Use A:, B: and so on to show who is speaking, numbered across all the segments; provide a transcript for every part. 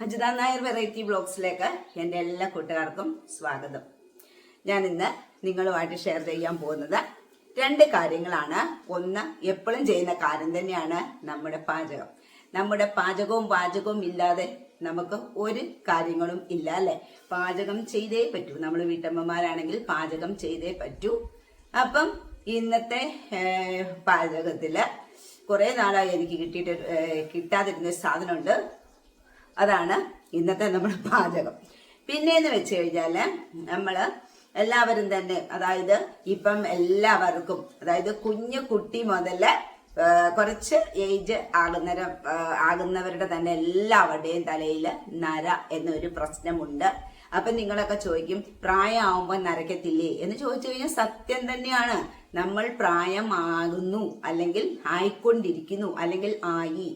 A: Ajitha Nair variety ബ്ലോഗ്സിലേക്ക് എന്റെ എല്ലാ കൂട്ടുകാർക്കും സ്വാഗതം. ഞാൻ ഇന്ന് നിങ്ങളുമായിട്ട് ഷെയർ ചെയ്യാൻ പോകുന്നത് രണ്ട് കാര്യങ്ങളാണ്. ഒന്ന് എപ്പോഴും ചെയ്യുന്ന കാര്യം തന്നെയാണ് നമ്മുടെ പാചകം. നമ്മുടെ പാചകവും പാചകവും ഇല്ലാതെ നമുക്ക് ഒരു കാര്യങ്ങളും ഇല്ല അല്ലെ? പാചകം ചെയ്തേ പറ്റൂ. നമ്മൾ വീട്ടമ്മമാരാണെങ്കിൽ പാചകം ചെയ്തേ പറ്റൂ. അപ്പം ഇന്നത്തെ പാചകത്തിൽ കുറെ നാളായി എനിക്ക് കിട്ടിയിട്ട് കിട്ടാതിരുന്ന സാധനമുണ്ട്. അതാണ് ഇന്നത്തെ നമ്മുടെ പാചകം. പിന്നെന്ന് വെച്ച് കഴിഞ്ഞാൽ നമ്മൾ എല്ലാവരും തന്നെ അതായത് ഇപ്പം എല്ലാവർക്കും അതായത് കുഞ്ഞു കുട്ടി മുതൽ കുറച്ച് ഏജ് ആകുന്നവര ആകുന്നവരുടെ തന്നെ എല്ലാവരുടെയും തലയിൽ നര എന്നൊരു പ്രശ്നമുണ്ട്. അപ്പം നിങ്ങളൊക്കെ ചോദിക്കും പ്രായമാകുമ്പോൾ നരക്കത്തില്ലേ? എന്ന് ചോദിച്ചു കഴിഞ്ഞാൽ സത്യം തന്നെയാണ്. നമ്മൾ പ്രായമാകുന്നു അല്ലെങ്കിൽ ആയിക്കൊണ്ടിരിക്കുന്നു അല്ലെങ്കിൽ ആയി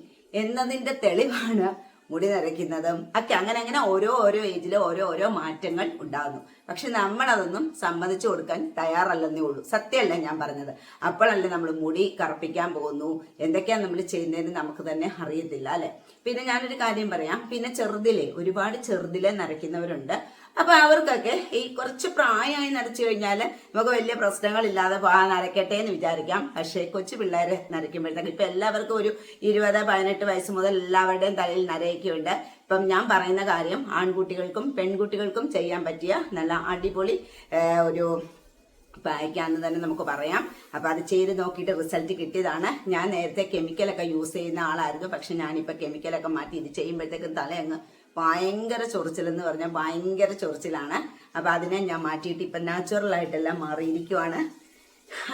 A: എന്നതിന്റെ തെളിവാണ് മുടി നരയ്ക്കുന്നതും ഒക്കെ അങ്ങനെ അങ്ങനെ ഓരോ ഓരോ ഏജിൽ ഓരോ ഓരോ മാറ്റങ്ങൾ ഉണ്ടാകുന്നു. പക്ഷെ നമ്മളതൊന്നും സമ്മതിച്ചു കൊടുക്കാൻ തയ്യാറല്ലെന്നേ ഉള്ളൂ. സത്യമല്ല ഞാൻ പറഞ്ഞത്. അപ്പോഴല്ലേ നമ്മൾ മുടി കറുപ്പിക്കാൻ പോകുന്നു. എന്തൊക്കെയാണ് നമ്മൾ ചെയ്യുന്നതെന്ന് നമുക്ക് തന്നെ അറിയത്തില്ല അല്ലെ? പിന്നെ ഞാനൊരു കാര്യം പറയാം. പിന്നെ ചെറുതിലെ ഒരുപാട് ചെറുതിലെ നരയ്ക്കുന്നവരുണ്ട്. അപ്പൊ അവർക്കൊക്കെ ഈ കുറച്ച് പ്രായമായി നരച്ചു കഴിഞ്ഞാൽ നമുക്ക് വലിയ പ്രശ്നങ്ങളില്ലാതെ പോകാൻ നരക്കട്ടെ എന്ന് വിചാരിക്കാം. പക്ഷേ കൊച്ചു പിള്ളേരെ നരയ്ക്കുമ്പോഴത്തേക്ക് ഇപ്പൊ എല്ലാവർക്കും ഒരു ഇരുപത് പതിനെട്ട് വയസ്സ് മുതൽ എല്ലാവരുടെയും തലയിൽ നരയൊക്കെയുണ്ട് ഇപ്പം ഞാൻ പറയുന്ന കാര്യം ആൺകുട്ടികൾക്കും പെൺകുട്ടികൾക്കും ചെയ്യാൻ പറ്റിയ നല്ല അടിപൊളി ഒരു പായ്ക്കാന്ന് തന്നെ നമുക്ക് പറയാം. അപ്പൊ അത് ചെയ്ത് നോക്കിയിട്ട് റിസൾട്ട് കിട്ടിയതാണ്. ഞാൻ നേരത്തെ കെമിക്കലൊക്കെ യൂസ് ചെയ്യുന്ന ആളായിരുന്നു. പക്ഷെ ഞാനിപ്പോ കെമിക്കലൊക്കെ മാറ്റി ഇത് ചെയ്യുമ്പോഴത്തേക്കും തല അങ്ങ് ഭയങ്കര ചൊറിച്ചിലെന്ന് പറഞ്ഞാൽ ഭയങ്കര ചൊറിച്ചിലാണ്. അപ്പൊ അതിനെ ഞാൻ മാറ്റിയിട്ട് ഇപ്പൊ നാച്ചുറൽ ആയിട്ടെല്ലാം മാറിയിരിക്കുവാണ്.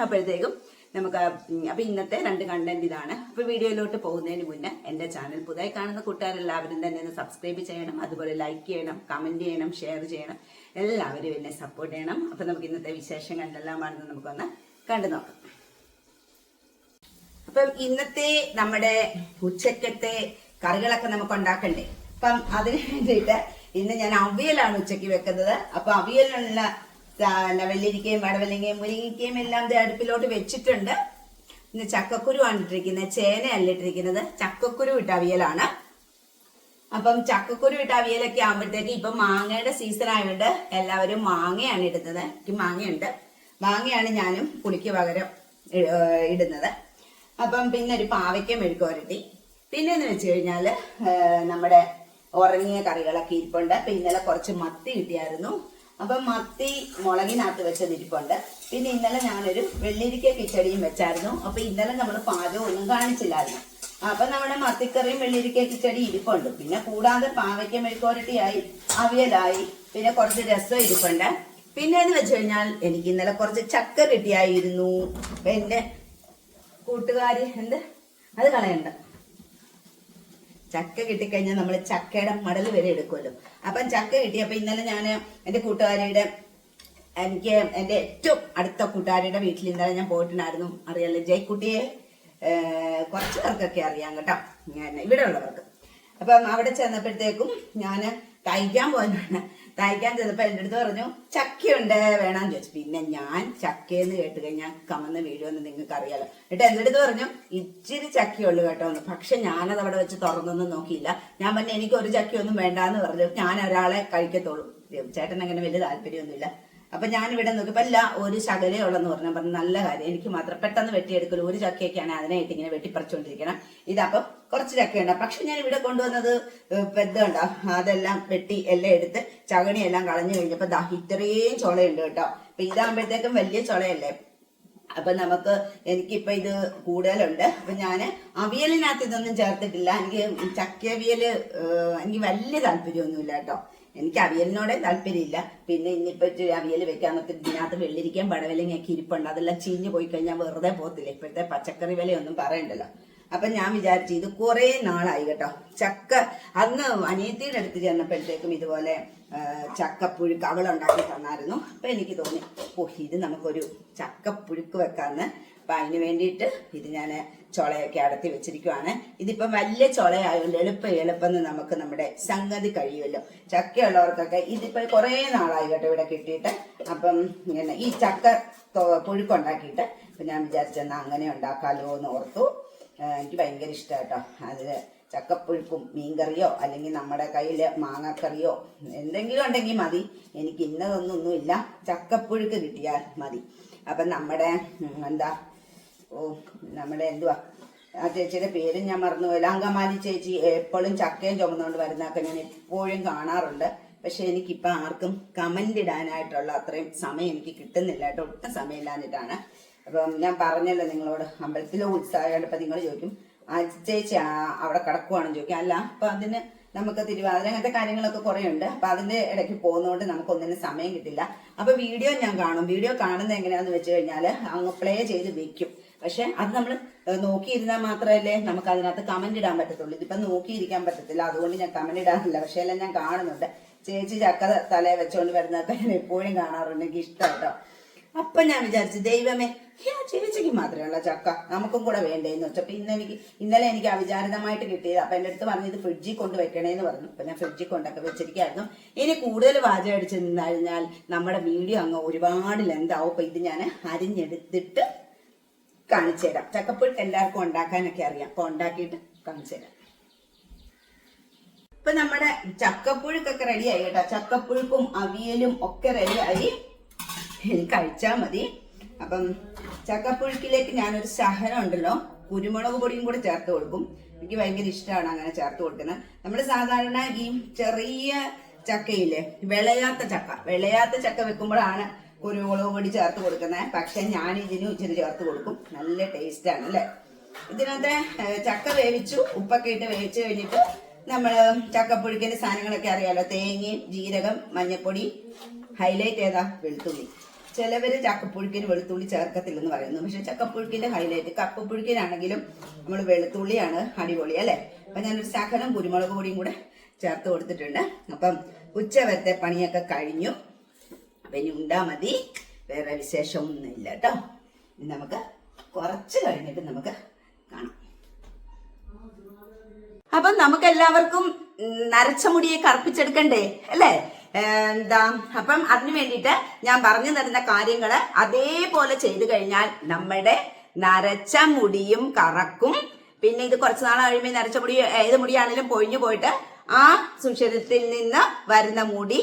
A: അപ്പോഴത്തേക്കും നമുക്ക് അപ്പോൾ അപ്പൊ ഇന്നത്തെ രണ്ട് കണ്ടന്റ് ഇതാണ്. അപ്പൊ വീഡിയോയിലോട്ട് പോകുന്നതിന് മുന്നേ എന്റെ ചാനൽ പുതിയ കാണുന്ന കൂട്ടുകാരെല്ലാവരും തന്നെ ഒന്ന് സബ്സ്ക്രൈബ് ചെയ്യണം. അതുപോലെ ലൈക്ക് ചെയ്യണം കമന്റ് ചെയ്യണം ഷെയർ ചെയ്യണം. എല്ലാവരും എന്നെ സപ്പോർട്ട് ചെയ്യണം. അപ്പൊ നമുക്ക് ഇന്നത്തെ വിശേഷങ്ങൾ എന്തെല്ലാമാണെന്ന് നമുക്കൊന്ന് കണ്ടു നോക്കാം. അപ്പം ഇന്നത്തെ നമ്മുടെ ഉച്ചക്കത്തെ കറികളൊക്കെ നമുക്ക് ഉണ്ടാക്കണ്ടേ അപ്പം അതിന് വേണ്ടിയിട്ട് ഇന്ന് ഞാൻ അവിയലാണ് ഉച്ചയ്ക്ക് വെക്കുന്നത്. അപ്പൊ അവിയലിനുള്ള വെള്ളിരിക്കയും വടവല്ലിങ്ങയും മുരിങ്ങിക്കയും എല്ലാം അടുപ്പിലോട്ട് വെച്ചിട്ടുണ്ട്. ഇന്ന് ചക്കക്കുരു ആണ് ഇട്ടിരിക്കുന്നത് ചേനയല്ല ഇട്ടിരിക്കുന്നത്. ചക്കക്കുരു ഇട്ട അവിയലാണ്. അപ്പം ചക്കക്കുരു ഇട്ട അവിയലൊക്കെ ആകുമ്പോഴത്തേക്ക് ഇപ്പം മാങ്ങയുടെ സീസൺ ആയതുകൊണ്ട് എല്ലാവരും മാങ്ങയാണ് ഇടുന്നത്. എനിക്ക് മാങ്ങയുണ്ട്. മാങ്ങയാണ് ഞാനും പുളിക്ക് പകരം ഇടുന്നത്. അപ്പം പിന്നെ ഒരു പാവയ്ക്ക മെഴുക്കുവരട്ടി. പിന്നെ എന്ന് വെച്ച് കഴിഞ്ഞാൽ നമ്മുടെ ഉറങ്ങിയ കറികളൊക്കെ ഇരിപ്പുണ്ട്. അപ്പൊ ഇന്നലെ കുറച്ച് മത്തി കിട്ടിയായിരുന്നു. അപ്പം മത്തി മുളകിനകത്ത് വെച്ചത് ഇരിപ്പുണ്ട്. പിന്നെ ഇന്നലെ ഞാനൊരു വെള്ളിരിക്ക കിച്ചടിയും വെച്ചായിരുന്നു. അപ്പൊ ഇന്നലെ നമ്മൾ പാചകം ഒന്നും കാണിച്ചില്ലായിരുന്നു. അപ്പൊ നമ്മുടെ മത്തിക്കറിയും വെള്ളിരിക്ക കിച്ചടി ഇരിപ്പുണ്ട്. പിന്നെ കൂടാതെ പാവയ്ക്ക മെഴുക്കോരട്ടിയായി അവിയലായി പിന്നെ കുറച്ച് രസം ഇരിപ്പുണ്ട്. പിന്നെ എന്ന് വെച്ച് കഴിഞ്ഞാൽ എനിക്ക് ഇന്നലെ കുറച്ച് ചക്ക കിട്ടിയായിരുന്നു. എന്റെ കൂട്ടുകാരി എന്ത്? അത് കളയണ്ട. ചക്ക കിട്ടിക്കഴിഞ്ഞാൽ നമ്മൾ ചക്കയുടെ മടൽ വരെ എടുക്കുമല്ലോ. അപ്പം ചക്ക കിട്ടി അപ്പം ഇന്നലെ ഞാൻ എന്റെ കൂട്ടുകാരിയുടെ എനിക്ക് എന്റെ ഏറ്റവും അടുത്ത കൂട്ടുകാരിയുടെ വീട്ടിൽ ഇന്നലെ ഞാൻ പോയിട്ടുണ്ടായിരുന്നു. അറിയാലോ ജയ്ക്കുട്ടിയെ കുറച്ച് പേർക്കൊക്കെ അറിയാം കേട്ടോ. ഞാൻ ഇവിടെ ഉള്ളവർക്ക് അപ്പം അവിടെ ചെന്നപ്പോഴത്തേക്കും ഞാൻ തയ്ക്കാൻ പോയതാണ്. തയ്ക്കാൻ ചെന്നപ്പോൾ എന്റെ അടുത്ത് പറഞ്ഞു ചക്കയുണ്ട് വേണമെന്ന് ചോദിച്ചു. പിന്നെ ഞാൻ ചക്കയെന്ന് കേട്ട് കഴിഞ്ഞാൽ കമന്ന് വീഴുമെന്ന് നിങ്ങൾക്ക് അറിയാലോ എന്നിട്ട് എന്റെ അടുത്ത് പറഞ്ഞു ഇച്ചിരി ചക്കയുള്ളൂ കേട്ടോ. എന്ന് പക്ഷെ ഞാനത് അവിടെ വെച്ച് തുറന്നൊന്നും നോക്കിയില്ല. ഞാൻ പറഞ്ഞു എനിക്ക് ഒരു ചക്കയൊന്നും വേണ്ടാന്ന് പറഞ്ഞു. ഞാൻ ഒരാളെ കഴിക്കത്തുള്ളൂ. ചേട്ടൻ അങ്ങനെ വലിയ താല്പര്യമൊന്നുമില്ല. അപ്പൊ ഞാൻ ഇവിടെ നോക്കിയപ്പോ അല്ല ഒരു ശകലേ ഉള്ളെന്ന് പറഞ്ഞു. പറഞ്ഞു നല്ല കാര്യം. എനിക്ക് മാത്രം പെട്ടെന്ന് വെട്ടിയെടുക്കലു ഒരു ചക്കയൊക്കെയാണ് അതിനായിട്ട് ഇങ്ങനെ വെട്ടിപ്പറിച്ചുകൊണ്ടിരിക്കണം ഇതപ്പം കുറച്ച് ചക്കയുണ്ട്. പക്ഷെ ഞാൻ ഇവിടെ കൊണ്ടുവന്നത് പെദ്ദുണ്ടോ അതെല്ലാം വെട്ടി എല്ലാം എടുത്ത് ചകണി എല്ലാം കളഞ്ഞു കഴിഞ്ഞപ്പോ ദാ ഇത്രയും ചുളയുണ്ട് കേട്ടോ. അപ്പൊ ഇതാകുമ്പോഴത്തേക്കും വലിയ ചുളയല്ലേ? അപ്പൊ നമുക്ക് എനിക്കിപ്പൊ ഇത് കൂടുതലുണ്ട്. അപ്പൊ ഞാൻ അവിയലിനകത്ത് ഇതൊന്നും ചേർത്തിട്ടില്ല. എനിക്ക് ചക്കവിയൽ എനിക്ക് വലിയ താല്പര്യമൊന്നുമില്ല കേട്ടോ. എനിക്ക് അവിയലിനോടെ താല്പര്യമില്ല. പിന്നെ ഇന്നിപ്പോ അവിയൽ വെക്കാന്നൊക്കെ ഇതിനകത്ത് വെള്ളിരിക്കാൻ പടവലങ്ങയൊക്കെ ഇരിപ്പുണ്ട്. അതെല്ലാം ചീഞ്ഞു പോയി കഴിഞ്ഞാൽ വെറുതെ പോകത്തില്ല. ഇപ്പോഴത്തെ പച്ചക്കറി വിലയൊന്നും പറയണ്ടല്ലോ. അപ്പൊ ഞാൻ വിചാരിച്ചു ഇത് കുറെ നാളായി കേട്ടോ. ചക്ക അന്ന് അനിയത്തിയുടെ അടുത്ത് ചെന്നപ്പോഴത്തേക്കും ഇതുപോലെ ചക്കപ്പുഴുക്ക് അവൾ ഉണ്ടാക്കി തന്നായിരുന്നു. അപ്പൊ എനിക്ക് തോന്നി ഓ ഇത് നമുക്കൊരു ചക്കപ്പുഴുക്ക് വെക്കാന്ന്. അപ്പൊ അതിന് വേണ്ടിയിട്ട് ഇത് ഞാൻ ചുളയൊക്കെ അടത്തി വെച്ചിരിക്കുവാണ്. ഇതിപ്പം വലിയ ചുളയായതുകൊണ്ട് എളുപ്പം എളുപ്പം നമുക്ക് നമ്മുടെ സംഗതി കഴിയുമല്ലോ. ചക്കയുള്ളവർക്കൊക്കെ ഇതിപ്പോ കുറെ നാളായി കേട്ടോ ഇവിടെ കിട്ടിയിട്ട്. അപ്പം ഇങ്ങനെ ഈ ചക്ക പുഴുക്കുണ്ടാക്കിയിട്ട് അപ്പൊ ഞാൻ വിചാരിച്ചെന്നാ അങ്ങനെ ഉണ്ടാക്കാലോ എന്ന് ഓർത്തു. എനിക്ക് ഭയങ്കര ഇഷ്ടമാണ് കേട്ടോ അതിൽ ചക്കപ്പുഴുക്കും മീൻകറിയോ അല്ലെങ്കിൽ നമ്മുടെ കയ്യിൽ മാങ്ങാക്കറിയോ എന്തെങ്കിലും ഉണ്ടെങ്കിൽ മതി. എനിക്ക് ഇന്നതൊന്നൊന്നുമില്ല ചക്കപ്പുഴുക്ക് കിട്ടിയാൽ മതി. അപ്പം നമ്മുടെ എന്താ ഓ നമ്മുടെ എന്തുവാ? ആ ചേച്ചിയുടെ പേരും ഞാൻ മറന്നുപോയില്ല അങ്കമാലി ചേച്ചി എപ്പോഴും ചക്കയും ചുമന്നുകൊണ്ട് വരുന്നതൊക്കെ ഞാൻ എപ്പോഴും കാണാറുണ്ട്. പക്ഷെ എനിക്കിപ്പോൾ ആർക്കും കമന്റ് ഇടാനായിട്ടുള്ള അത്രയും സമയം എനിക്ക് കിട്ടുന്നില്ല കേട്ടോ. ഒട്ടും സമയമില്ലാഞ്ഞിട്ടാണ്. അപ്പം ഞാൻ പറഞ്ഞല്ലോ നിങ്ങളോട് അമ്പലത്തിലെ ഉത്സാഹമായിട്ട് ഇപ്പം നിങ്ങൾ ചോദിക്കും ആ ചേച്ചി അവിടെ കിടക്കുവാണെന്ന് ചോദിക്കും. അല്ല അപ്പം അതിന് നമുക്ക് തിരുവാതിര അങ്ങനത്തെ കാര്യങ്ങളൊക്കെ കുറേ ഉണ്ട് അപ്പം അതിന്റെ ഇടയ്ക്ക് പോകുന്നതുകൊണ്ട് നമുക്കൊന്നിനും സമയം കിട്ടില്ല. അപ്പോൾ വീഡിയോ ഞാൻ കാണും. വീഡിയോ കാണുന്നത് എങ്ങനെയാണെന്ന് വെച്ച് കഴിഞ്ഞാൽ അങ്ങ് പ്ലേ ചെയ്ത് വെക്കും. പക്ഷെ അത് നമ്മൾ നോക്കിയിരുന്നാൽ മാത്രമല്ലേ നമുക്ക് അതിനകത്ത് കമന്റ് ഇടാൻ പറ്റത്തുള്ളൂ. ഇതിപ്പം നോക്കിയിരിക്കാൻ പറ്റത്തില്ല. അതുകൊണ്ട് ഞാൻ കമന്റ് ഇടാറില്ല. പക്ഷേ എല്ലാം ഞാൻ കാണുന്നുണ്ട്. ചേച്ചി ചക്ക തലയെ വെച്ചുകൊണ്ട് വരുന്നതൊക്കെ ഞാൻ എപ്പോഴും കാണാറുണ്ട്. എനിക്ക് ഇഷ്ടം കേട്ടോ. അപ്പൊ ഞാൻ വിചാരിച്ചു ദൈവമേ ഞാൻ ചേച്ചിക്ക് മാത്രമേ ചക്ക നമുക്കും കൂടെ വേണ്ടേന്ന് വെച്ചപ്പോ ഇന്ന് എനിക്ക് ഇന്നലെ എനിക്ക് അവിചാരിതമായിട്ട് കിട്ടിയത്. അപ്പൊ എന്റെ അടുത്ത് പറഞ്ഞു ഇത് ഫ്രിഡ്ജിൽ കൊണ്ട് വെക്കണേന്ന് പറഞ്ഞു. അപ്പൊ ഞാൻ ഫ്രിഡ്ജിൽ കൊണ്ടൊക്കെ വെച്ചിരിക്കായിരുന്നു. ഇനി കൂടുതൽ വാചകം അടിച്ച് നിന്ന് നമ്മുടെ വീഡിയോ അങ്ങ് ഒരുപാട് ലെന്താവും അപ്പൊ ഇത് ഞാൻ അരിഞ്ഞെടുത്തിട്ട് കാണിച്ചു തരാം. ചക്കപ്പുഴുക്ക് എല്ലാവർക്കും ഉണ്ടാക്കാനൊക്കെ അറിയാം. അപ്പൊ ഉണ്ടാക്കിയിട്ട് കാണിച്ചു തരാം. ഇപ്പൊ നമ്മുടെ ചക്കപ്പുഴുക്കൊക്കെ റെഡിയായി കേട്ടോ. ചക്കപ്പുഴുക്കും അവിയലും ഒക്കെ റെഡിയായി ഇനി കഴിച്ചാൽ മതി. അപ്പം ചക്കപ്പുഴുക്കിലേക്ക് ഞാനൊരു ശഹനം ഉണ്ടല്ലോ. കുരുമുളക് പൊടിയും കൂടെ ചേർത്ത് കൊടുക്കും. എനിക്ക് ഭയങ്കര ഇഷ്ടമാണ് അങ്ങനെ ചേർത്ത് കൊടുക്കുന്നത്. നമ്മൾ സാധാരണ ഈ ചെറിയ ചക്കയില്ലേ വിളയാത്ത ചക്ക. വിളയാത്ത ചക്ക വെക്കുമ്പോഴാണ് കുരുമുളക് പൊടി ചേർത്ത് കൊടുക്കുന്നത്. പക്ഷെ ഞാൻ ഇതിനും ഇച്ചിരി ചേർത്ത് കൊടുക്കും. നല്ല ടേസ്റ്റ് ആണ് അല്ലേ? ഇതിനകത്ത് ചക്ക വേവിച്ചു ഉപ്പൊക്കെ ഇട്ട് വേവിച്ചു കഴിഞ്ഞിട്ട് നമ്മൾ ചക്കപ്പുഴുക്കിന്റെ സാധനങ്ങളൊക്കെ അറിയാലോ. തേങ്ങയും ജീരകം മഞ്ഞപ്പൊടി ഹൈലൈറ്റ് ഏതാ? വെളുത്തുള്ളി. ചിലവര് ചക്കപ്പുഴുക്കിന് വെളുത്തുള്ളി ചേർക്കത്തില്ലെന്ന് പറയുന്നു. പക്ഷെ ചക്കപ്പുഴുക്കിന്റെ ഹൈലൈറ്റ് കപ്പപ്പുഴുക്കിനാണെങ്കിലും നമ്മൾ വെളുത്തുള്ളിയാണ് അടിപൊളി അല്ലെ? അപ്പൊ ഞാനൊരു ശകലം കുരുമുളക് പൊടിയും കൂടെ ചേർത്ത് കൊടുത്തിട്ടുണ്ട്. അപ്പം ഉച്ചവരത്തെ പണിയൊക്കെ കഴിഞ്ഞു. പിന്നെ ഉണ്ടാ മതി. വേറെ വിശേഷമൊന്നുമില്ല കേട്ടോ നമുക്ക് കുറച്ച് കഴിഞ്ഞിട്ട് നമുക്ക് കാണാം. അപ്പൊ നമുക്ക് എല്ലാവർക്കും നരച്ച മുടിയെ കറുപ്പിച്ചെടുക്കണ്ടേ അല്ലേ? എന്താ? അപ്പം അതിനു വേണ്ടിയിട്ട് ഞാൻ പറഞ്ഞു തരുന്ന കാര്യങ്ങൾ അതേപോലെ ചെയ്തു കഴിഞ്ഞാൽ നമ്മുടെ നരച്ച മുടിയും കറക്കും. പിന്നെ ഇത് കുറച്ച് നാൾ കഴിയുമ്പോൾ നരച്ച മുടി ഏത് മുടിയാണെങ്കിലും പൊഴിഞ്ഞു പോയിട്ട് ആ സുഷിരത്തിൽ നിന്ന് വരുന്ന മുടി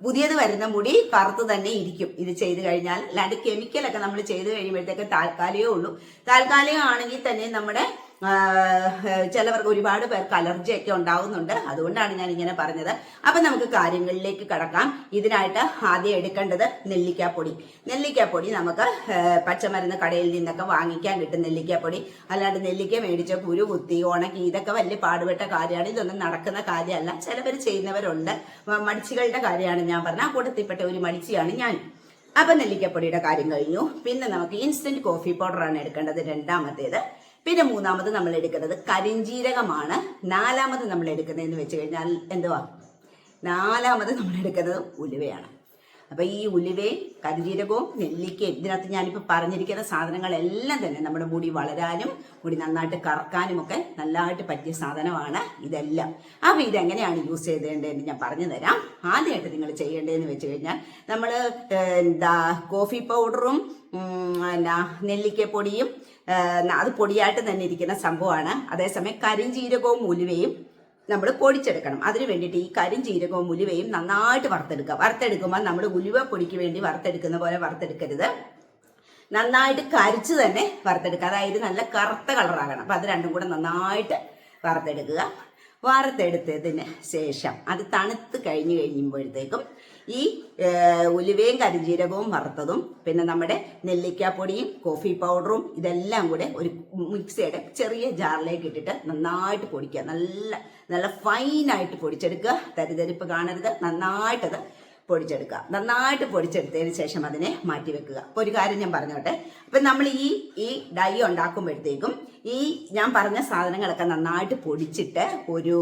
A: പുതിയത് വരുന്ന മുടി കറുത്ത് തന്നെ ഇരിക്കും. ഇത് ചെയ്തു കഴിഞ്ഞാൽ. അല്ലാണ്ട് കെമിക്കലൊക്കെ നമ്മൾ ചെയ്ത് കഴിയുമ്പോഴത്തേക്ക് താൽക്കാലികമേ ഉള്ളൂ. താൽക്കാലികമാണെങ്കിൽ തന്നെ നമ്മുടെ ചിലവർക്ക് ഒരുപാട് പേർക്ക് അലർജിയൊക്കെ ഉണ്ടാകുന്നുണ്ട് അതുകൊണ്ടാണ് ഞാൻ ഇങ്ങനെ പറഞ്ഞത്. അപ്പൊ നമുക്ക് കാര്യങ്ങളിലേക്ക് കടക്കാം. ഇതിനായിട്ട് ആദ്യം എടുക്കേണ്ടത് നെല്ലിക്കാപ്പൊടി. നെല്ലിക്കാപ്പൊടി നമുക്ക് പച്ചമരുന്ന് കടയിൽ നിന്നൊക്കെ വാങ്ങിക്കാൻ കിട്ടും നെല്ലിക്കാപ്പൊടി. അല്ലാണ്ട് നെല്ലിക്ക മേടിച്ച കുരു കുത്തി ഉണക്കി ഇതൊക്കെ വലിയ പാടുപെട്ട കാര്യമാണ്. ഇതൊന്നും നടക്കുന്ന കാര്യമല്ല. ചിലവർ ചെയ്യുന്നവരുണ്ട്. മടിച്ചുകളുടെ കാര്യമാണ് ഞാൻ പറഞ്ഞത്. ആ കൂട്ടത്തിൽപ്പെട്ട ഒരു മടിച്ചിയാണ് ഞാൻ. അപ്പൊ നെല്ലിക്കപ്പൊടിയുടെ കാര്യം കഴിഞ്ഞു. പിന്നെ നമുക്ക് ഇൻസ്റ്റന്റ് കോഫി പൗഡറാണ് എടുക്കേണ്ടത്. രണ്ടാമത്തേത്. പിന്നെ മൂന്നാമത് നമ്മൾ എടുക്കുന്നത് കരിഞ്ജീരകമാണ് നാലാമത് നമ്മൾ എടുക്കുന്നതെന്ന് വെച്ച് കഴിഞ്ഞാൽ എന്തുവാ? നാലാമത് നമ്മൾ എടുക്കുന്നത് ഉലുവയാണ്. അപ്പൊ ഈ ഉലുവയും കരിഞ്ജീരകവും നെല്ലിക്കയും ഇതിനകത്ത് ഞാനിപ്പോൾ പറഞ്ഞിരിക്കുന്ന സാധനങ്ങളെല്ലാം തന്നെ നമ്മുടെ മുടി വളരാനും മുടി നന്നായിട്ട് കറക്കാനും ഒക്കെ നല്ലതായിട്ട് പറ്റിയ സാധനമാണ് ഇതെല്ലാം. അപ്പൊ ഇതെങ്ങനെയാണ് യൂസ് ചെയ്തേണ്ടതെന്ന് ഞാൻ പറഞ്ഞു തരാം. ആദ്യമായിട്ട് നിങ്ങൾ ചെയ്യേണ്ടതെന്ന് വെച്ച് കഴിഞ്ഞാൽ നമ്മൾ എന്താ കോഫി പൗഡറും എന്നാ നെല്ലിക്കപ്പൊടിയും അത് പൊടിയായിട്ട് തന്നെ ഇരിക്കുന്ന സംഭവമാണ്. അതേസമയം കരിഞ്ജീരകവും ഉലുവയും നമ്മൾ പൊടിച്ചെടുക്കണം. അതിന് വേണ്ടിയിട്ട് ഈ കരിഞ്ജീരകവും ഉലുവയും നന്നായിട്ട് വറുത്തെടുക്കുക. വറുത്തെടുക്കുമ്പോൾ നമ്മൾ ഉലുവ പൊടിക്ക് വേണ്ടി വറുത്തെടുക്കുന്ന പോലെ വറുത്തെടുക്കരുത്. നന്നായിട്ട് കരിച്ച് തന്നെ വറുത്തെടുക്കുക. അതായത് നല്ല കറുത്ത കളറാകണം അപ്പം അത് രണ്ടും കൂടെ നന്നായിട്ട് വറുത്തെടുക്കുക. വറുത്തെടുത്തതിന് ശേഷം അത് തണുത്ത് കഴിഞ്ഞ് കഴിയുമ്പോഴത്തേക്കും ഈ ഉലുവയും കരിഞ്ജീരകവും വറുത്തതും പിന്നെ നമ്മുടെ നെല്ലിക്കാപ്പൊടിയും കോഫി പൗഡറും ഇതെല്ലാം കൂടെ ഒരു മിക്സിയുടെ ചെറിയ ജാറിലേക്ക് ഇട്ടിട്ട് നന്നായിട്ട് പൊടിക്കുക. നല്ല നല്ല ഫൈനായിട്ട് പൊടിച്ചെടുക്കുക. തരിതരിപ്പ് കാണരുത്. നന്നായിട്ടത് പൊടിച്ചെടുക്കുക. നന്നായിട്ട് പൊടിച്ചെടുത്തതിന് ശേഷം അതിനെ മാറ്റി വെക്കുക അപ്പോൾ ഒരു കാര്യം ഞാൻ പറഞ്ഞോട്ടെ. അപ്പം നമ്മൾ ഈ ഈ ഡൈ ഉണ്ടാക്കുമ്പോഴത്തേക്കും ഈ ഞാൻ പറഞ്ഞ സാധനങ്ങളൊക്കെ നന്നായിട്ട് പൊടിച്ചിട്ട് ഒരു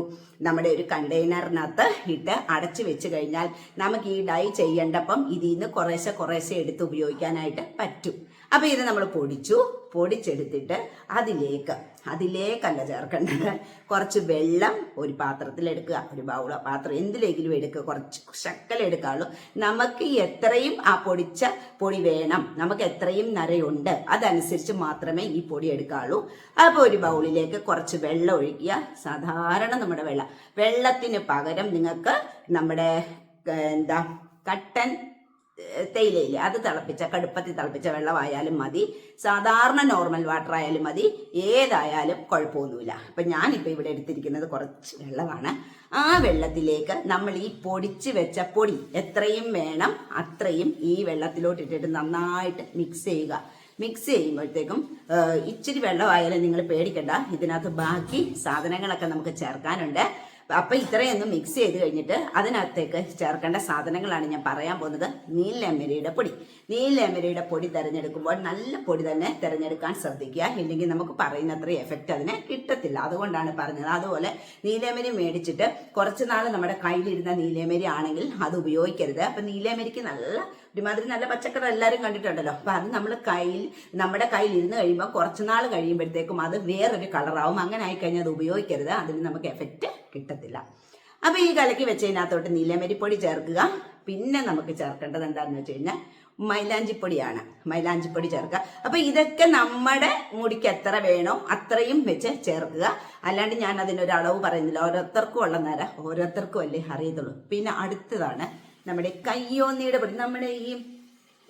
A: നമ്മുടെ ഒരു കണ്ടെയ്നറിനകത്ത് ഇട്ട് അടച്ചു വെച്ച് കഴിഞ്ഞാൽ നമുക്ക് ഈ ഡൈ ചെയ്യേണ്ടപ്പം ഇതിൽ നിന്ന് കുറേശ്ശെ കുറേശ്ശെ എടുത്ത് ഉപയോഗിക്കാനായിട്ട് പറ്റും. അപ്പൊ ഇത് നമ്മൾ പൊടിച്ചു. പൊടിച്ചെടുത്തിട്ട് അതിലേക്ക് അതിലേക്കല്ല ചേർക്കേണ്ടത്. കുറച്ച് വെള്ളം ഒരു പാത്രത്തിൽ എടുക്കുക ഒരു ബൗള പാത്രം എന്തിലെങ്കിലും എടുക്കുക. കുറച്ച് ശക്കല എടുക്കാവുള്ളൂ. നമുക്ക് എത്രയും ആ പൊടിച്ച പൊടി വേണം. നമുക്ക് എത്രയും നരയുണ്ട്. അതനുസരിച്ച് മാത്രമേ ഈ പൊടി എടുക്കാവുള്ളൂ. അപ്പോൾ ഒരു ബൗളിലേക്ക് കുറച്ച് വെള്ളം ഒഴിക്കുക. സാധാരണ നമ്മുടെ വെള്ളം വെള്ളത്തിന് പകരം നിങ്ങൾക്ക് നമ്മുടെ എന്താ കട്ടൻ ഏഹ് തേയിലയില്ലേ അത് തിളപ്പിച്ച കടുപ്പത്തിൽ തിളപ്പിച്ച വെള്ളമായാലും മതി. സാധാരണ നോർമൽ വാട്ടർ ആയാലും മതി. ഏതായാലും കുഴപ്പമൊന്നുമില്ല. അപ്പം ഞാനിപ്പോൾ ഇവിടെ എടുത്തിരിക്കുന്നത് കുറച്ച് വെള്ളമാണ്. ആ വെള്ളത്തിലേക്ക് നമ്മൾ ഈ പൊടിച്ച് വെച്ച പൊടി എത്രയും വേണം അത്രയും ഈ വെള്ളത്തിലോട്ട് ഇട്ടിട്ട് നന്നായിട്ട് മിക്സ് ചെയ്യുക. മിക്സ് ചെയ്യുമ്പോഴത്തേക്കും ഇച്ചിരി വെള്ളമായാലും നിങ്ങൾ പേടിക്കണ്ട. ഇതിനകത്ത് ബാക്കി സാധനങ്ങളൊക്കെ നമുക്ക് ചേർക്കാനുണ്ട്. അപ്പൊ ഇത്രയൊന്നും മിക്സ് ചെയ്ത് കഴിഞ്ഞിട്ട് അതിനകത്തേക്ക് ചേർക്കേണ്ട സാധനങ്ങളാണ് ഞാൻ പറയാൻ പോകുന്നത്. നീലമരിയുടെ പൊടി. നീലമരിയുടെ പൊടി തിരഞ്ഞെടുക്കുമ്പോൾ നല്ല പൊടി തന്നെ തിരഞ്ഞെടുക്കാൻ ശ്രദ്ധിക്കുക. ഇല്ലെങ്കിൽ നമുക്ക് പറയുന്നത്ര എഫക്റ്റ് അതിന് കിട്ടത്തില്ല. അതുകൊണ്ടാണ് പറഞ്ഞത്. അതുപോലെ നീലമരി മേടിച്ചിട്ട് കുറച്ച് നാൾ നമ്മുടെ കയ്യിലിരുന്ന നീലമരി ആണെങ്കിൽ അത് ഉപയോഗിക്കരുത്. അപ്പൊ നീലമരിക്ക് നല്ല ഒരുമാതിരി നല്ല പച്ചക്കറി എല്ലാവരും കണ്ടിട്ടുണ്ടല്ലോ. അപ്പൊ അത് നമ്മൾ കയ്യിൽ നമ്മുടെ കയ്യിൽ ഇരുന്ന് കഴിയുമ്പോൾ കുറച്ച് നാൾ കഴിയുമ്പോഴത്തേക്കും അത് വേറൊരു കളറാവും അങ്ങനെ ആയിക്കഴിഞ്ഞാൽ അത് ഉപയോഗിക്കരുത്. അതിന് നമുക്ക് എഫക്റ്റ് കിട്ടത്തില്ല. അപ്പൊ ഈ കലക്കി വെച്ചതിനകത്തോട്ട് നീലമരിപ്പൊടി ചേർക്കുക. പിന്നെ നമുക്ക് ചേർക്കേണ്ടത് എന്താണെന്ന് വെച്ച് കഴിഞ്ഞാൽ മൈലാഞ്ചിപ്പൊടിയാണ്. മൈലാഞ്ചിപ്പൊടി ചേർക്കുക. അപ്പൊ ഇതൊക്കെ നമ്മുടെ മുടിക്ക് എത്ര വേണോ അത്രയും വെച്ച് ചേർക്കുക. അല്ലാണ്ട് ഞാൻ അതിനൊരു അളവ് പറയുന്നില്ല. ഓരോരുത്തർക്കും ഉള്ള നേരം ഓരോരുത്തർക്കും അല്ലേ അറിയത്തുള്ളൂ. പിന്നെ അടുത്തതാണ് നമ്മുടെ കയ്യോന്നിയുടെ പൊടി. നമ്മുടെ ഈ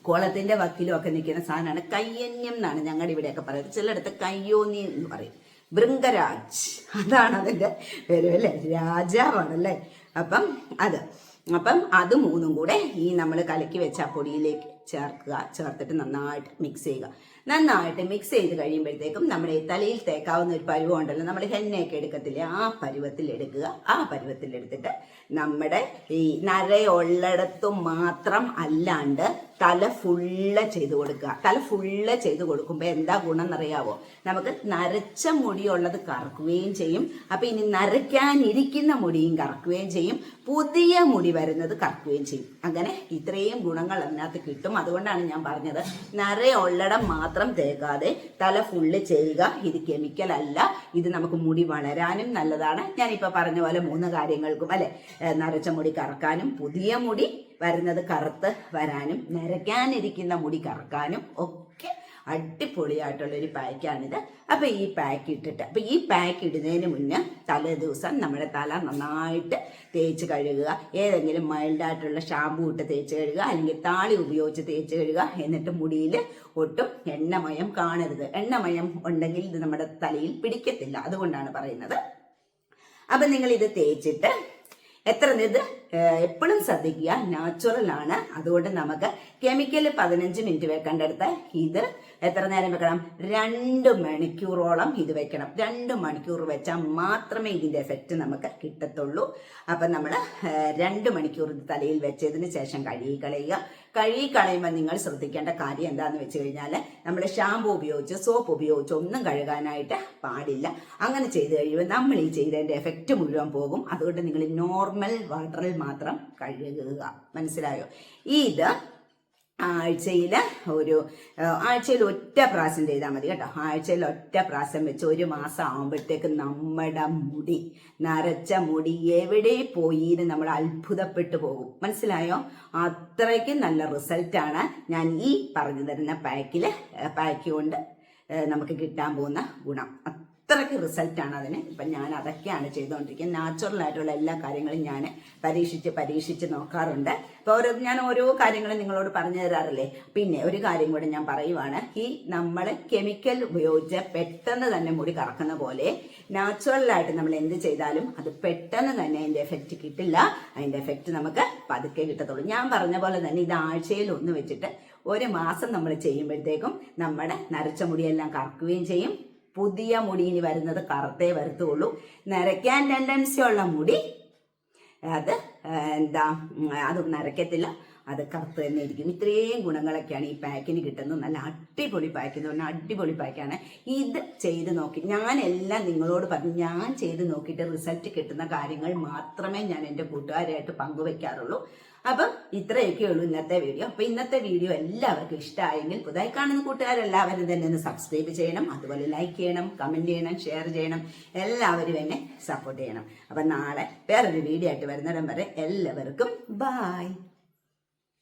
A: കോളത്തിന്റെ വക്കിലും ഒക്കെ നിൽക്കുന്ന സാധനമാണ് കയ്യന്യം എന്നാണ് ഞങ്ങളുടെ ഇവിടെയൊക്കെ പറയുന്നത്. ചിലയിടത്ത് കയ്യോന്നി എന്ന് പറയും. ബൃങ്കരാജ് അതാണ് അതിന്റെ പേര് അല്ലേ? രാജാവാണല്ലേ? അപ്പം അത്. അപ്പം അത് മൂന്നും കൂടെ ഈ നമ്മൾ കലക്കി വെച്ച പൊടിയിലേക്ക് ചേർക്കുക ചേർത്തിട്ട് നന്നായിട്ട് മിക്സ് ചെയ്യുക. നന്നായിട്ട് മിക്സ് ചെയ്ത് കഴിയുമ്പോഴത്തേക്കും നമ്മുടെ തലയിൽ തേക്കാവുന്ന ഒരു പരുവം ഉണ്ടല്ലോ നമ്മൾ ഹെന്നയൊക്കെ എടുക്കത്തില്ലേ ആ പരുവത്തിൽ എടുക്കുക. ആ പരുവത്തിൽ എടുത്തിട്ട് നമ്മുടെ ഈ നരയുള്ളിടത്തും മാത്രം അല്ലാണ്ട് തല ഫുള്ള് ചെയ്ത് കൊടുക്കുക. തല ഫുള്ള് ചെയ്ത് കൊടുക്കുമ്പോൾ എന്താ ഗുണം എന്നറിയാവോ നമുക്ക് നരച്ച മുടിയുള്ളത് കറക്കുകയും ചെയ്യും. അപ്പൊ ഇനി നരയ്ക്കാനിരിക്കുന്ന മുടിയും കറക്കുകയും ചെയ്യും. പുതിയ മുടി വരുന്നത് കറക്കുകയും ചെയ്യും. അങ്ങനെ ഇത്രയും ഗുണങ്ങൾ അതിനകത്ത് കിട്ടും. അതുകൊണ്ടാണ് ഞാൻ പറഞ്ഞത് നരയുള്ളിടം മാത്രം തേക്കാതെ തല ഫുള്ള് ചെയ്യുക ഇത് കെമിക്കൽ അല്ല ഇത് നമുക്ക് മുടി വളരാനും നല്ലതാണ്. ഞാനിപ്പോൾ പറഞ്ഞ പോലെ മൂന്ന് കാര്യങ്ങൾക്കും അല്ലെ നരച്ച മുടി കറക്കാനും പുതിയ മുടി വരുന്നത് കറുത്ത് വരാനും നരയ്ക്കാനിരിക്കുന്ന മുടി കറക്കാനും ഒക്കെ അടിപൊളിയായിട്ടുള്ള ഒരു പാക്കാണിത് അപ്പൊ ഈ പാക്ക് ഇട്ടിട്ട് അപ്പൊ ഈ പാക്ക് ഇടുന്നതിന് മുന്നേ തലേ ദിവസം നമ്മുടെ തല നന്നായിട്ട് തേച്ച് കഴുകുക. ഏതെങ്കിലും മൈൽഡായിട്ടുള്ള ഷാമ്പു ഇട്ട് തേച്ച് കഴുകുക അല്ലെങ്കിൽ താളി ഉപയോഗിച്ച് തേച്ച് കഴുകുക. എന്നിട്ട് മുടിയിൽ ഒട്ടും എണ്ണമയം കാണരുത്. എണ്ണമയം ഉണ്ടെങ്കിൽ ഇത് നമ്മുടെ തലയിൽ പിടിക്കത്തില്ല. അതുകൊണ്ടാണ് പറയുന്നത്. അപ്പൊ നിങ്ങൾ ഇത് തേച്ചിട്ട് എത്ര ഇത്? എപ്പോഴും ശ്രദ്ധിക്കുക. നാച്ചുറൽ ആണ്. അതുകൊണ്ട് നമുക്ക് കെമിക്കൽ പതിനഞ്ച് മിനിറ്റ് വെക്കേണ്ടടുത്ത് ഇത് എത്ര നേരം വെക്കണം? രണ്ട് മണിക്കൂറോളം ഇത് വെക്കണം. രണ്ട് മണിക്കൂർ വെച്ചാൽ മാത്രമേ ഇതിന്റെ എഫക്റ്റ് നമുക്ക് കിട്ടത്തുള്ളൂ. അപ്പൊ നമ്മൾ രണ്ട് മണിക്കൂർ തലയിൽ വെച്ചതിന് ശേഷം കഴുകി കളയുക. കഴുകി കളയുമ്പോൾ നിങ്ങൾ ശ്രദ്ധിക്കേണ്ട കാര്യം എന്താന്ന് വെച്ച് കഴിഞ്ഞാൽ നമ്മൾ ഷാമ്പു ഉപയോഗിച്ച് സോപ്പ് ഉപയോഗിച്ച് ഒന്നും കഴുകാനായിട്ട് പാടില്ല. അങ്ങനെ ചെയ്ത് കഴിയുമ്പോൾ നമ്മൾ ഈ ചെയ്തതിന്റെ എഫക്റ്റ് മുഴുവൻ പോകും. അതുകൊണ്ട് നിങ്ങൾ നോർമൽ വാട്ടറിൽ മാത്രം കഴുകുക. മനസ്സിലായോ? ഇത് ആഴ്ചയിൽ ഒരു ആഴ്ചയിൽ ഒറ്റ പ്രാവശ്യം ചെയ്താൽ മതി കേട്ടോ. ആഴ്ചയിൽ ഒറ്റ പ്രാവശ്യം വെച്ച് ഒരു മാസം ആകുമ്പോഴത്തേക്ക് നമ്മുടെ മുടി നരച്ച മുടി എവിടെ പോയി നമ്മൾ അത്ഭുതപ്പെട്ടു പോകും. മനസ്സിലായോ? അത്രയ്ക്ക് നല്ല റിസൾട്ടാണ് ഞാൻ ഈ പറഞ്ഞു തരുന്ന പാക്കിൽ പാക്ക് കൊണ്ട് നമുക്ക് കിട്ടാൻ പോകുന്ന ഗുണം. അത്രയ്ക്ക് റിസൾട്ടാണ് അതിന്. ഇപ്പം ഞാൻ അതൊക്കെയാണ് ചെയ്തുകൊണ്ടിരിക്കുന്നത്. നാച്ചുറൽ ആയിട്ടുള്ള എല്ലാ കാര്യങ്ങളും ഞാൻ പരീക്ഷിച്ച് പരീക്ഷിച്ച് നോക്കാറുണ്ട്. അപ്പോൾ ഓരോ ഞാൻ ഓരോ കാര്യങ്ങളും നിങ്ങളോട് പറഞ്ഞു തരാറില്ലേ? പിന്നെ ഒരു കാര്യം കൂടെ ഞാൻ പറയുവാണ്. ഈ നമ്മൾ കെമിക്കൽ ഉപയോഗിച്ച് പെട്ടെന്ന് തന്നെ മുടി കറക്കുന്ന പോലെ നാച്ചുറലായിട്ട് നമ്മൾ എന്ത് ചെയ്താലും അത് പെട്ടെന്ന് തന്നെ അതിന്റെ എഫക്റ്റ് കിട്ടില്ല. അതിന്റെ എഫക്റ്റ് നമുക്ക് പതുക്കെ കിട്ടത്തുള്ളൂ. ഞാൻ പറഞ്ഞ പോലെ തന്നെ ഇത് ആഴ്ചയിൽ ഒന്ന് വെച്ചിട്ട് ഒരു മാസം നമ്മൾ ചെയ്യുമ്പോഴത്തേക്കും നമ്മുടെ നരച്ച മുടിയെല്ലാം കറക്കുകയും ചെയ്യും. പുതിയ മുടി ഇനി വരുന്നത് കറുത്തേ വരത്തുള്ളൂ. നരയ്ക്കാൻ ടെൻഡൻസി ഉള്ള മുടി അത് എന്താ അത് നരയ്ക്കത്തില്ല അത് കറുത്ത് തന്നെ ഇരിക്കും. ഇത്രയും ഗുണങ്ങളൊക്കെയാണ് ഈ പാക്കിന് കിട്ടുന്നത്. നല്ല അടിപൊളി പാക്ക് എന്ന് പറഞ്ഞാൽ അടിപൊളി പാക്കാണ് ഇത് ചെയ്ത് നോക്കി ഞാനെല്ലാം നിങ്ങളോട് പറഞ്ഞു ഞാൻ ചെയ്ത് നോക്കിയിട്ട് റിസൾട്ട് കിട്ടുന്ന കാര്യങ്ങൾ മാത്രമേ ഞാൻ എന്റെ കൂട്ടുകാരായിട്ട് പങ്കുവെക്കാറുള്ളൂ. അപ്പം ഇത്രയൊക്കെ ഉള്ളൂ ഇന്നത്തെ വീഡിയോ. അപ്പൊ ഇന്നത്തെ വീഡിയോ എല്ലാവർക്കും ഇഷ്ടമായെങ്കിൽ പുതുതായി കാണുന്ന കൂട്ടുകാരെല്ലാവരും തന്നെ ഒന്ന് സബ്സ്ക്രൈബ് ചെയ്യണം അതുപോലെ ലൈക്ക് ചെയ്യണം കമന്റ് ചെയ്യണം ഷെയർ ചെയ്യണം. എല്ലാവരും എന്നെ സപ്പോർട്ട് ചെയ്യണം. അപ്പൊ നാളെ വേറൊരു വീഡിയോ ആയിട്ട് വരുന്നിടം വരെ എല്ലാവർക്കും ബായ്